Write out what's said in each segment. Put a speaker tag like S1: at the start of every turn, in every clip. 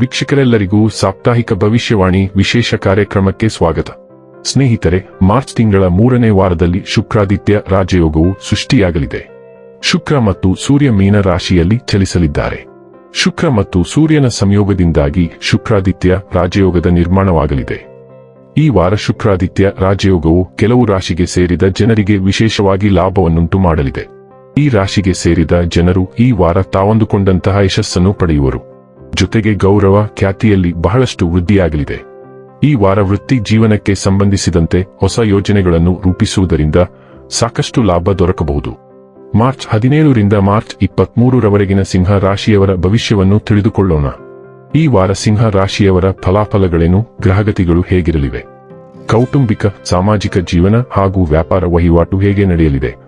S1: ವೀಕ್ಷಕರೆಲ್ಲರಿಗೂ ಸಾಪ್ತಾಹಿಕ ಭವಿಷ್ಯವಾಣಿ ವಿಶೇಷ ಕಾರ್ಯಕ್ರಮಕ್ಕೆ ಸ್ವಾಗತ. ಸ್ನೇಹಿತರೆ, ಮಾರ್ಚ್ ತಿಂಗಳ ಮೂರನೇ ವಾರದಲ್ಲಿ ಶುಕ್ರಾದಿತ್ಯ ರಾಜಯೋಗವು ಸೃಷ್ಟಿಯಾಗಲಿದೆ. ಶುಕ್ರ ಮತ್ತು ಸೂರ್ಯ ಮೀನ ರಾಶಿಯಲ್ಲಿ ಚಲಿಸಲಿದ್ದಾರೆ. ಶುಕ್ರ ಮತ್ತು ಸೂರ್ಯನ ಸಂಯೋಗದಿಂದಾಗಿ ಶುಕ್ರಾದಿತ್ಯ ರಾಜಯೋಗದ ನಿರ್ಮಾಣವಾಗಲಿದೆ. ಈ ವಾರ ಶುಕ್ರಾದಿತ್ಯ ರಾಜಯೋಗವು ಕೆಲವು ರಾಶಿಗೆ ಸೇರಿದ ಜನರಿಗೆ ವಿಶೇಷವಾಗಿ ಲಾಭವನ್ನುಂಟು ಮಾಡಲಿದೆ ಈ ರಾಶಿಗೆ ಸೇರಿದ ಜನರು ಈ ವಾರ ತಾವಂದುಕೊಂಡಂತಹ ಯಶಸ್ಸನ್ನು ಪಡೆಯುವರು. ಜೊತೆಗೆ ಗೌರವ ಖ್ಯಾತಿಯಲ್ಲಿ ಬಹಳಷ್ಟು ವೃದ್ಧಿಯಾಗಲಿದೆ. ಈ ವಾರ ವೃತ್ತಿ ಜೀವನಕ್ಕೆ ಸಂಬಂಧಿಸಿದಂತೆ ಹೊಸ ಯೋಜನೆಗಳನ್ನು ರೂಪಿಸುವುದರಿಂದ ಸಾಕಷ್ಟು ಲಾಭ ದೊರಕಬಹುದು. ಮಾರ್ಚ್ ಹದಿನೇಳರಿಂದ ಮಾರ್ಚ್ ಇಪ್ಪತ್ಮೂರರವರೆಗಿನ ಸಿಂಹ ರಾಶಿಯವರ ಭವಿಷ್ಯವನ್ನು ತಿಳಿದುಕೊಳ್ಳೋಣ. ಈ ವಾರ ಸಿಂಹ ರಾಶಿಯವರ ಫಲಾಫಲಗಳೇನು, ಗ್ರಹಗತಿಗಳು ಹೇಗಿರಲಿವೆ? ಕೌಟುಂಬಿಕ, ಸಾಮಾಜಿಕ ಜೀವನ ಹಾಗೂ ವ್ಯಾಪಾರ ವಹಿವಾಟು ಹೇಗೆ ನಡೆಯಲಿದೆ?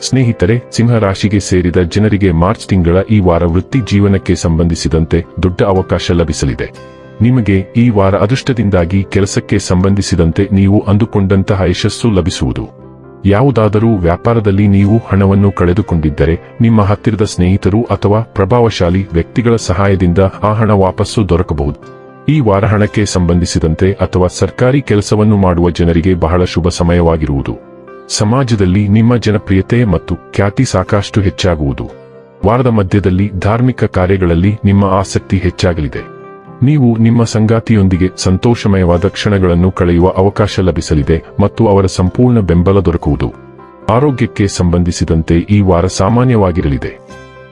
S1: ಸ್ನೇಹಿತರೆ ಸಿಂಹ ರಾಶಿಗೆ ಸೇರಿದ ಜನರಿಗೆ ಮಾರ್ಚ್ ತಿಂಗಳ ಈ ವಾರ ವೃತ್ತಿ ಜೀವನಕ್ಕೆ ಸಂಬಂಧಿಸಿದಂತೆ ದೊಡ್ಡ ಅವಕಾಶ ಲಭಿಸಲಿದೆ. ನಿಮಗೆ ಈ ವಾರ ಅದೃಷ್ಟದಿಂದಾಗಿ ಕೆಲಸಕ್ಕೆ ಸಂಬಂಧಿಸಿದಂತೆ ನೀವು ಅಂದುಕೊಂಡಂತಹ ಯಶಸ್ಸು ಲಭಿಸುವುದು. ಯಾವುದಾದರೂ ವ್ಯಾಪಾರದಲ್ಲಿ ನೀವು ಹಣವನ್ನು ಕಳೆದುಕೊಂಡಿದ್ದರೆ, ನಿಮ್ಮ ಹತ್ತಿರದ ಸ್ನೇಹಿತರು ಅಥವಾ ಪ್ರಭಾವಶಾಲಿ ವ್ಯಕ್ತಿಗಳ ಸಹಾಯದಿಂದ ಆ ಹಣ ವಾಪಸ್ಸು ದೊರಕಬಹುದು. ಈ ವಾರ ಹಣಕ್ಕೆ ಸಂಬಂಧಿಸಿದಂತೆ ಅಥವಾ ಸರ್ಕಾರಿ ಕೆಲಸವನ್ನು ಮಾಡುವ ಜನರಿಗೆ ಬಹಳ ಶುಭ ಸಮಯವಾಗಿರುವುದು. ಸಮಾಜದಲ್ಲಿ ನಿಮ್ಮ ಜನಪ್ರಿಯತೆ ಮತ್ತು ಖ್ಯಾತಿ ಸಾಕಷ್ಟು ಹೆಚ್ಚಾಗುವುದು. ವಾರದ ಮಧ್ಯದಲ್ಲಿ ಧಾರ್ಮಿಕ ಕಾರ್ಯಗಳಲ್ಲಿ ನಿಮ್ಮ ಆಸಕ್ತಿ ಹೆಚ್ಚಾಗಲಿದೆ. ನೀವು ನಿಮ್ಮ ಸಂಗಾತಿಯೊಂದಿಗೆ ಸಂತೋಷಮಯವಾದ ಕ್ಷಣಗಳನ್ನು ಕಳೆಯುವ ಅವಕಾಶ ಲಭಿಸಲಿದೆ ಮತ್ತು ಅವರ ಸಂಪೂರ್ಣ ಬೆಂಬಲ ದೊರಕುವುದು. ಆರೋಗ್ಯಕ್ಕೆ ಸಂಬಂಧಿಸಿದಂತೆ ಈ ವಾರ ಸಾಮಾನ್ಯವಾಗಿರಲಿದೆ.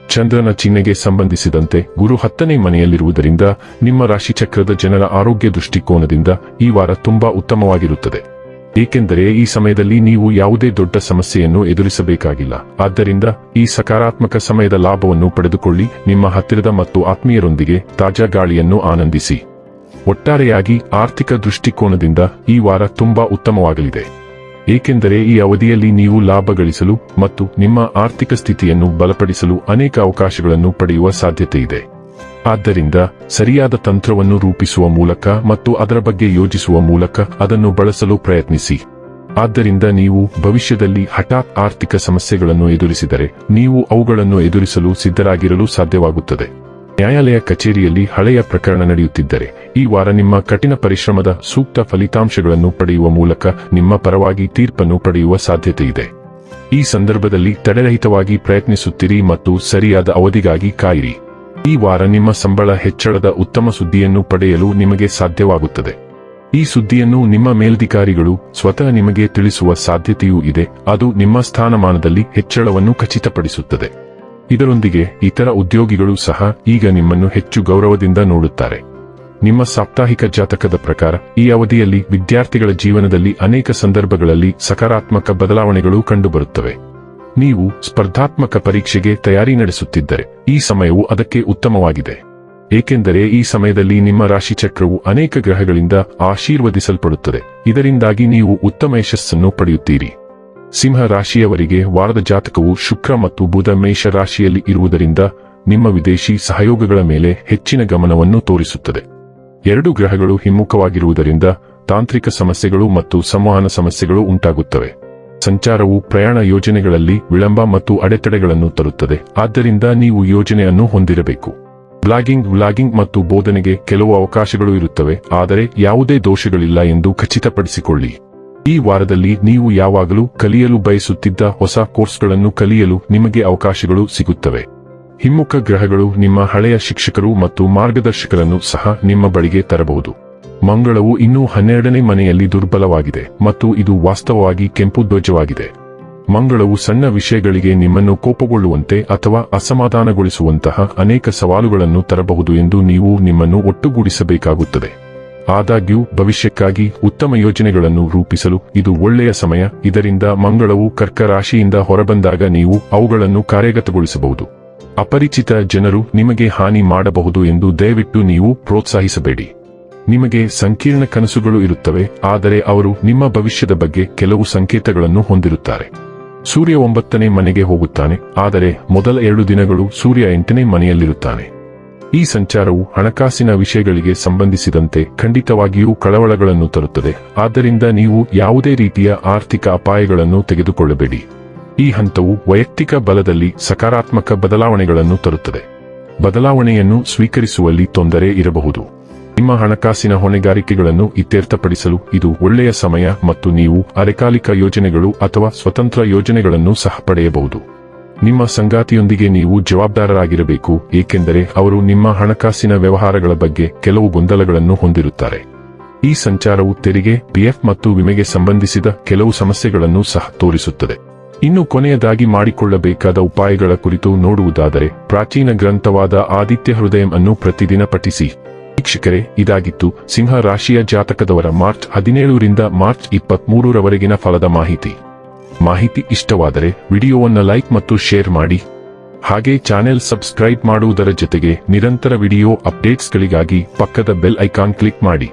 S1: ಚಂದ್ರನ ಚಿಹ್ನೆಗೆ ಸಂಬಂಧಿಸಿದಂತೆ ಗುರು ಹತ್ತನೇ ಮನೆಯಲ್ಲಿರುವುದರಿಂದ ನಿಮ್ಮ ರಾಶಿಚಕ್ರದ ಜನರ ಆರೋಗ್ಯ ದೃಷ್ಟಿಕೋನದಿಂದ ಈ ವಾರ ತುಂಬಾ ಉತ್ತಮವಾಗಿರುತ್ತದೆ. ಏಕೆಂದರೆ ಈ ಸಮಯದಲ್ಲಿ ನೀವು ಯಾವುದೇ ದೊಡ್ಡ ಸಮಸ್ಯೆಯನ್ನು ಎದುರಿಸಬೇಕಾಗಿಲ್ಲ. ಆದ್ದರಿಂದ ಈ ಸಕಾರಾತ್ಮಕ ಸಮಯದ ಲಾಭವನ್ನು ಪಡೆದುಕೊಳ್ಳಿ, ನಿಮ್ಮ ಹತ್ತಿರದ ಮತ್ತು ಆತ್ಮೀಯರೊಂದಿಗೆ ತಾಜಾ ಗಾಳಿಯನ್ನು ಆನಂದಿಸಿ. ಒಟ್ಟಾರೆಯಾಗಿ ಆರ್ಥಿಕ ದೃಷ್ಟಿಕೋನದಿಂದ ಈ ವಾರ ತುಂಬಾ ಉತ್ತಮವಾಗಲಿದೆ. ಏಕೆಂದರೆ ಈ ಅವಧಿಯಲ್ಲಿ ನೀವು ಲಾಭ ಗಳಿಸಲು ಮತ್ತು ನಿಮ್ಮ ಆರ್ಥಿಕ ಸ್ಥಿತಿಯನ್ನು ಬಲಪಡಿಸಲು ಅನೇಕ ಅವಕಾಶಗಳನ್ನು ಪಡೆಯುವ ಸಾಧ್ಯತೆ ಇದೆ ಆದ್ದರಿಂದ ಸರಿಯಾದ ತಂತ್ರವನ್ನು ರೂಪಿಸುವ ಮೂಲಕ ಮತ್ತು ಅದರ ಬಗ್ಗೆ ಯೋಜಿಸುವ ಮೂಲಕ ಅದನ್ನು ಬಳಸಲು ಪ್ರಯತ್ನಿಸಿ. ಆದ್ದರಿಂದ ನೀವು ಭವಿಷ್ಯದಲ್ಲಿ ಹಠಾತ್ ಆರ್ಥಿಕ ಸಮಸ್ಯೆಗಳನ್ನು ಎದುರಿಸಿದರೆ ನೀವು ಅವುಗಳನ್ನು ಎದುರಿಸಲು ಸಿದ್ಧರಾಗಿರಲು ಸಾಧ್ಯವಾಗುತ್ತದೆ. ನ್ಯಾಯಾಲಯ ಕಚೇರಿಯಲ್ಲಿ ಹಳೆಯ ಪ್ರಕರಣ ನಡೆಯುತ್ತಿದ್ದರೆ ಈ ವಾರ ನಿಮ್ಮ ಕಠಿಣ ಪರಿಶ್ರಮದ ಸೂಕ್ತ ಫಲಿತಾಂಶಗಳನ್ನು ಪಡೆಯುವ ಮೂಲಕ ನಿಮ್ಮ ಪರವಾಗಿ ತೀರ್ಪನ್ನು ಪಡೆಯುವ ಸಾಧ್ಯತೆ ಇದೆ. ಈ ಸಂದರ್ಭದಲ್ಲಿ ತಡೆರಹಿತವಾಗಿ ಪ್ರಯತ್ನಿಸುತ್ತಿರಿ ಮತ್ತು ಸರಿಯಾದ ಅವಧಿಗಾಗಿ ಕಾಯಿರಿ. ಈ ವಾರ ನಿಮ್ಮ ಸಂಬಳ ಹೆಚ್ಚಳದ ಉತ್ತಮ ಸುದ್ದಿಯನ್ನು ಪಡೆಯಲು ನಿಮಗೆ ಸಾಧ್ಯವಾಗುತ್ತದೆ. ಈ ಸುದ್ದಿಯನ್ನು ನಿಮ್ಮ ಮೇಲ್ಧಿಕಾರಿಗಳು ಸ್ವತಃ ನಿಮಗೆ ತಿಳಿಸುವ ಸಾಧ್ಯತೆಯೂ ಇದೆ, ಅದು ನಿಮ್ಮ ಸ್ಥಾನಮಾನದಲ್ಲಿ ಹೆಚ್ಚಳವನ್ನು ಖಚಿತಪಡಿಸುತ್ತದೆ. ಇದರೊಂದಿಗೆ ಇತರ ಉದ್ಯೋಗಿಗಳು ಸಹ ಈಗ ನಿಮ್ಮನ್ನು ಹೆಚ್ಚು ಗೌರವದಿಂದ ನೋಡುತ್ತಾರೆ. ನಿಮ್ಮ ಸಾಪ್ತಾಹಿಕ ಜಾತಕದ ಪ್ರಕಾರ, ಈ ಅವಧಿಯಲ್ಲಿ ವಿದ್ಯಾರ್ಥಿಗಳ ಜೀವನದಲ್ಲಿ ಅನೇಕ ಸಂದರ್ಭಗಳಲ್ಲಿ ಸಕಾರಾತ್ಮಕ ಬದಲಾವಣೆಗಳು ಕಂಡುಬರುತ್ತವೆ. ನೀವು ಸ್ಪರ್ಧಾತ್ಮಕ ಪರೀಕ್ಷೆಗೆ ತಯಾರಿ ನಡೆಸುತ್ತಿದ್ದರೆ, ಈ ಸಮಯವು ಅದಕ್ಕೆ ಉತ್ತಮವಾಗಿದೆ. ಏಕೆಂದರೆ ಈ ಸಮಯದಲ್ಲಿ ನಿಮ್ಮ ರಾಶಿಚಕ್ರವು ಅನೇಕ ಗ್ರಹಗಳಿಂದ ಆಶೀರ್ವದಿಸಲ್ಪಡುತ್ತದೆ. ಇದರಿಂದಾಗಿ ನೀವು ಉತ್ತಮ ಯಶಸ್ಸನ್ನು ಪಡೆಯುತ್ತೀರಿ. ಸಿಂಹ ರಾಶಿಯವರಿಗೆ ವಾರದ ಜಾತಕವು ಶುಕ್ರ ಮತ್ತು ಬುಧ ಮೇಷ ರಾಶಿಯಲ್ಲಿ ಇರುವುದರಿಂದ ನಿಮ್ಮ ವಿದೇಶಿ ಸಹಯೋಗಗಳ ಮೇಲೆ ಹೆಚ್ಚಿನ ಗಮನವನ್ನು ತೋರಿಸುತ್ತದೆ. ಎರಡು ಗ್ರಹಗಳು ಹಿಮ್ಮುಖವಾಗಿರುವುದರಿಂದ ತಾಂತ್ರಿಕ ಸಮಸ್ಯೆಗಳು ಮತ್ತು ಸಂವಹನ ಸಮಸ್ಯೆಗಳು ಉಂಟಾಗುತ್ತವೆ. ಸಂಚಾರವು ಪ್ರಯಾಣ ಯೋಜನೆಗಳಲ್ಲಿ ವಿಳಂಬ ಮತ್ತು ಅಡೆತಡೆಗಳನ್ನು ತರುತ್ತದೆ. ಆದ್ದರಿಂದ ನೀವು ಯೋಜನೆಯನ್ನು ಹೊಂದಿರಬೇಕು. ಬ್ಲಾಗಿಂಗ್ ವ್ಲಾಗಿಂಗ್ ಮತ್ತು ಬೋಧನೆಗೆ ಕೆಲವು ಅವಕಾಶಗಳು ಇರುತ್ತವೆ, ಆದರೆ ಯಾವುದೇ ದೋಷಗಳಿಲ್ಲ ಎಂದು ಖಚಿತಪಡಿಸಿಕೊಳ್ಳಿ. ಈ ವಾರದಲ್ಲಿ ನೀವು ಯಾವಾಗಲೂ ಕಲಿಯಲು ಬಯಸುತ್ತಿದ್ದ ಹೊಸ ಕೋರ್ಸ್ಗಳನ್ನು ಕಲಿಯಲು ನಿಮಗೆ ಅವಕಾಶಗಳು ಸಿಗುತ್ತವೆ. ಹಿಮ್ಮುಖ ಗ್ರಹಗಳು ನಿಮ್ಮ ಹಳೆಯ ಶಿಕ್ಷಕರು ಮತ್ತು ಮಾರ್ಗದರ್ಶಕರನ್ನು ಸಹ ನಿಮ್ಮ ಬಳಿಗೆ ತರಬಹುದು. ಮಂಗಳವು ಇನ್ನೂ ಹನ್ನೆರಡನೇ ಮನೆಯಲ್ಲಿ ದುರ್ಬಲವಾಗಿದೆ ಮತ್ತು ಇದು ವಾಸ್ತವವಾಗಿ ಕೆಂಪು ಧ್ವಜವಾಗಿದೆ. ಮಂಗಳವು ಸಣ್ಣ ವಿಷಯಗಳಿಗೆ ನಿಮ್ಮನ್ನು ಕೋಪಗೊಳ್ಳುವಂತೆ ಅಥವಾ ಅಸಮಾಧಾನಗೊಳಿಸುವಂತಹ ಅನೇಕ ಸವಾಲುಗಳನ್ನು ತರಬಹುದು ಎಂದು ನೀವು ನಿಮ್ಮನ್ನು ಒಟ್ಟುಗೂಡಿಸಬೇಕಾಗುತ್ತದೆ. ಆದಾಗ್ಯೂ, ಭವಿಷ್ಯಕ್ಕಾಗಿ ಉತ್ತಮ ಯೋಜನೆಗಳನ್ನು ರೂಪಿಸಲು ಇದು ಒಳ್ಳೆಯ ಸಮಯ, ಇದರಿಂದ ಮಂಗಳವು ಕರ್ಕರಾಶಿಯಿಂದ ಹೊರಬಂದಾಗ ನೀವು ಅವುಗಳನ್ನು ಕಾರ್ಯಗತಗೊಳಿಸಬಹುದು. ಅಪರಿಚಿತ ಜನರು ನಿಮಗೆ ಹಾನಿ ಮಾಡಬಹುದು ಎಂದು ದಯವಿಟ್ಟು ನೀವು ಪ್ರೋತ್ಸಾಹಿಸಬೇಡಿ. ನಿಮಗೆ ಸಂಕೀರ್ಣ ಕನಸುಗಳು ಇರುತ್ತವೆ, ಆದರೆ ಅವರು ನಿಮ್ಮ ಭವಿಷ್ಯದ ಬಗ್ಗೆ ಕೆಲವು ಸಂಕೇತಗಳನ್ನು ಹೊಂದಿರುತ್ತಾರೆ. ಸೂರ್ಯ ಒಂಬತ್ತನೇ ಮನೆಗೆ ಹೋಗುತ್ತಾನೆ, ಆದರೆ ಮೊದಲ ಎರಡು ದಿನಗಳು ಸೂರ್ಯ ಎಂಟನೇ ಮನೆಯಲ್ಲಿರುತ್ತಾನೆ. ಈ ಸಂಚಾರವು ಹಣಕಾಸಿನ ವಿಷಯಗಳಿಗೆ ಸಂಬಂಧಿಸಿದಂತೆ ಖಂಡಿತವಾಗಿಯೂ ಕಳವಳಗಳನ್ನು ತರುತ್ತದೆ, ಆದ್ದರಿಂದ ನೀವು ಯಾವುದೇ ರೀತಿಯ ಆರ್ಥಿಕ ಅಪಾಯಗಳನ್ನು ತೆಗೆದುಕೊಳ್ಳಬೇಡಿ. ಈ ಹಂತವು ವೈಯಕ್ತಿಕ ಬಲದಲ್ಲಿ ಸಕಾರಾತ್ಮಕ ಬದಲಾವಣೆಗಳನ್ನು ತರುತ್ತದೆ. ಬದಲಾವಣೆಯನ್ನು ಸ್ವೀಕರಿಸುವಲ್ಲಿ ತೊಂದರೆ ಇರಬಹುದು. ನಿಮ್ಮ ಹಣಕಾಸಿನ ಹೊಣೆಗಾರಿಕೆಗಳನ್ನು ಇತ್ಯರ್ಥಪಡಿಸಲು ಇದು ಒಳ್ಳೆಯ ಸಮಯ ಮತ್ತು ನೀವು ಅರೆಕಾಲಿಕ ಯೋಜನೆಗಳು ಅಥವಾ ಸ್ವತಂತ್ರ ಯೋಜನೆಗಳನ್ನು ಸಹ ಪಡೆಯಬಹುದು. ನಿಮ್ಮ ಸಂಗಾತಿಯೊಂದಿಗೆ ನೀವು ಜವಾಬ್ದಾರರಾಗಿರಬೇಕು, ಏಕೆಂದರೆ ಅವರು ನಿಮ್ಮ ಹಣಕಾಸಿನ ವ್ಯವಹಾರಗಳ ಬಗ್ಗೆ ಕೆಲವು ಗೊಂದಲಗಳನ್ನು ಹೊಂದಿರುತ್ತಾರೆ. ಈ ಸಂಚಾರವು ತೆರಿಗೆ, ಪಿಎಫ್ ಮತ್ತು ವಿಮೆಗೆ ಸಂಬಂಧಿಸಿದ ಕೆಲವು ಸಮಸ್ಯೆಗಳನ್ನು ಸಹ ತೋರಿಸುತ್ತದೆ. ಇನ್ನು ಕೊನೆಯದಾಗಿ ಮಾಡಿಕೊಳ್ಳಬೇಕಾದ ಉಪಾಯಗಳ ಕುರಿತು ನೋಡುವುದಾದರೆ, ಪ್ರಾಚೀನ ಗ್ರಂಥವಾದ ಆದಿತ್ಯ ಹೃದಯಂ ಅನ್ನು ಪ್ರತಿದಿನ ಪಠಿಸಿ. ವೀಕ್ಷಕರೇ, ಇದಾಗಿತ್ತು ಸಿಂಹ ರಾಶಿಯ ಜಾತಕದವರ ಮಾರ್ಚ್ ಹದಿನೇಳರಿಂದ ಮಾರ್ಚ್ ಇಪ್ಪತ್ಮೂರರವರೆಗಿನ ಫಲದ ಮಾಹಿತಿ. ಮಾಹಿತಿ ಇಷ್ಟವಾದರೆ ವಿಡಿಯೋವನ್ನು ಲೈಕ್ ಮತ್ತು ಶೇರ್ ಮಾಡಿ. ಹಾಗೆ ಚಾನೆಲ್ ಸಬ್ಸ್ಕ್ರೈಬ್ ಮಾಡುವುದರ ಜೊತೆಗೆ ನಿರಂತರ ವಿಡಿಯೋ ಅಪ್ಡೇಟ್ಸ್ಗಳಿಗಾಗಿ ಪಕ್ಕದ ಬೆಲ್ ಐಕಾನ್ ಕ್ಲಿಕ್ ಮಾಡಿ.